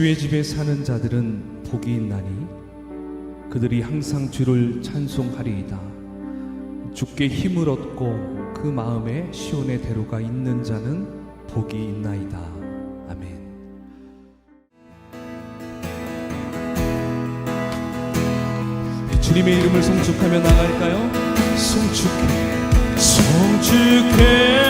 주의 집에 사는 자들은 복이 있나니 그들이 항상 주를 찬송하리이다. 주께 힘을 얻고 그 마음에 시온의 대로가 있는 자는 복이 있나이다. 아멘. 주님의 이름을 송축하며 나갈까요? 송축해, 송축해.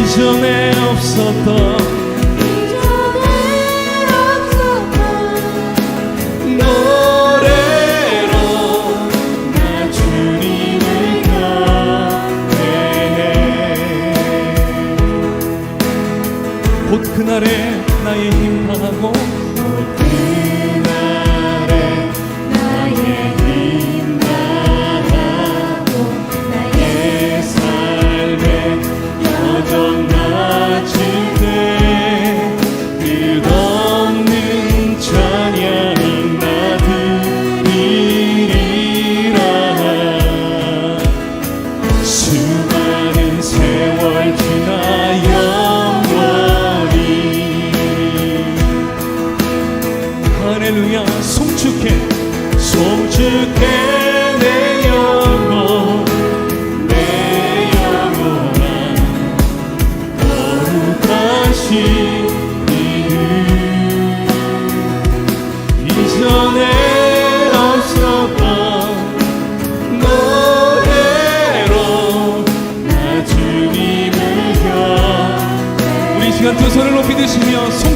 이전에 없었던 meus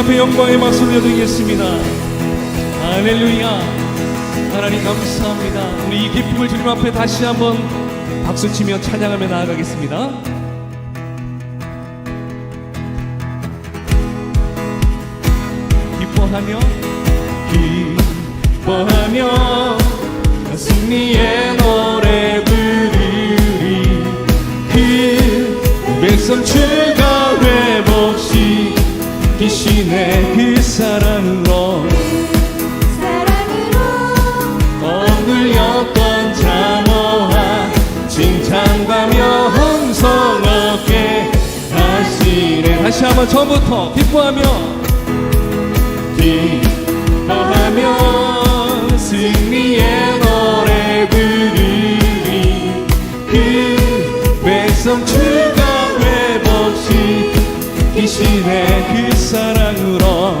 앞에 영광의 박수 올려드리겠습니다. 아렐루야 하나님 감사합니다. 우리 이 기쁨을 주님 앞에 다시 한번 박수치며 찬양하며 나아가겠습니다. 기뻐하며 기뻐하며 한번 처음부터 기뻐하며 기뻐하며 승리의 노래 부르리. 그 백성 주가 외복시 이시의그 사랑으로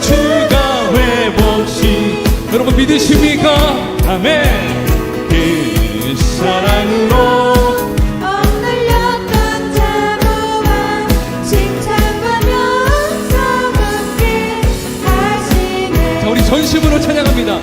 주가 회복시. 여러분 믿으십니까? 아멘. 그 사랑으로. 엎드렸던 자로와 칭찬하며 자 우리 전심으로 찬양합니다.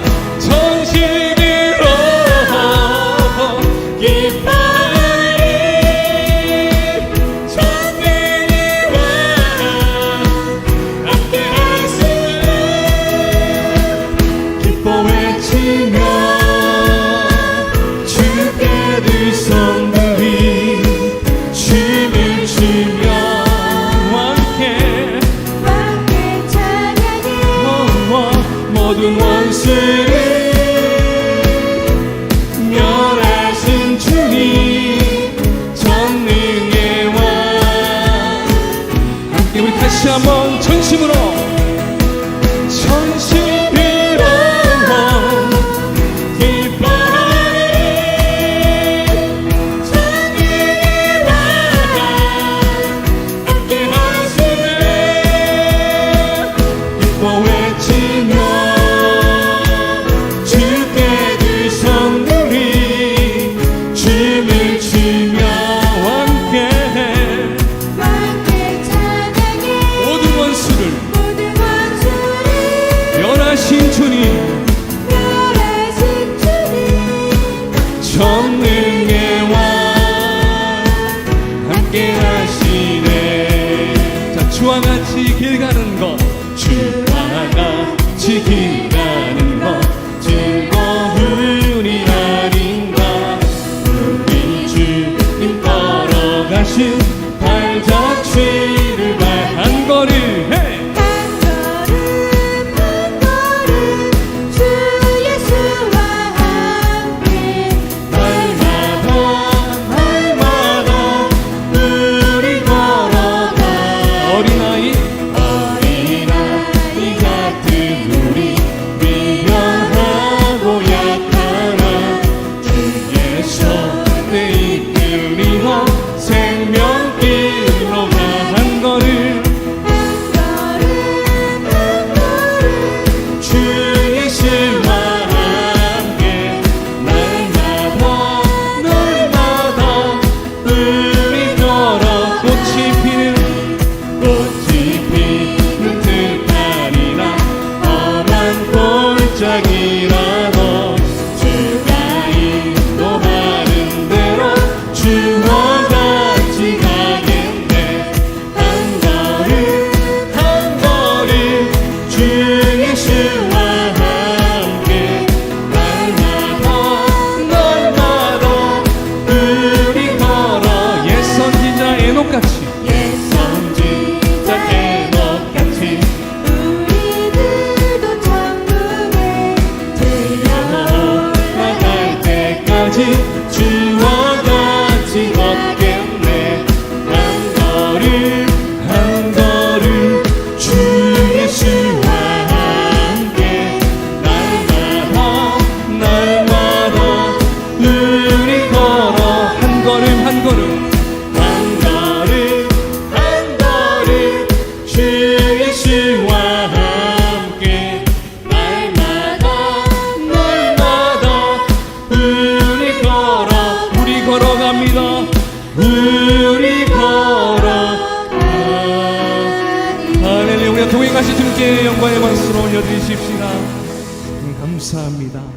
우리 걸어가니. 할렐루야 동행하신 주님께 영광의 박수로 올려드리십시다. 감사합니다.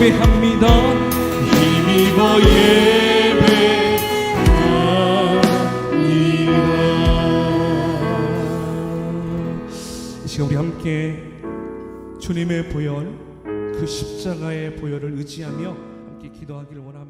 예배합니다. 힘입어 예배합니다. 이 시간 우리 함께 주님의 보혈 그 십자가의 보혈을 의지하며 함께 기도하기를 원합니다.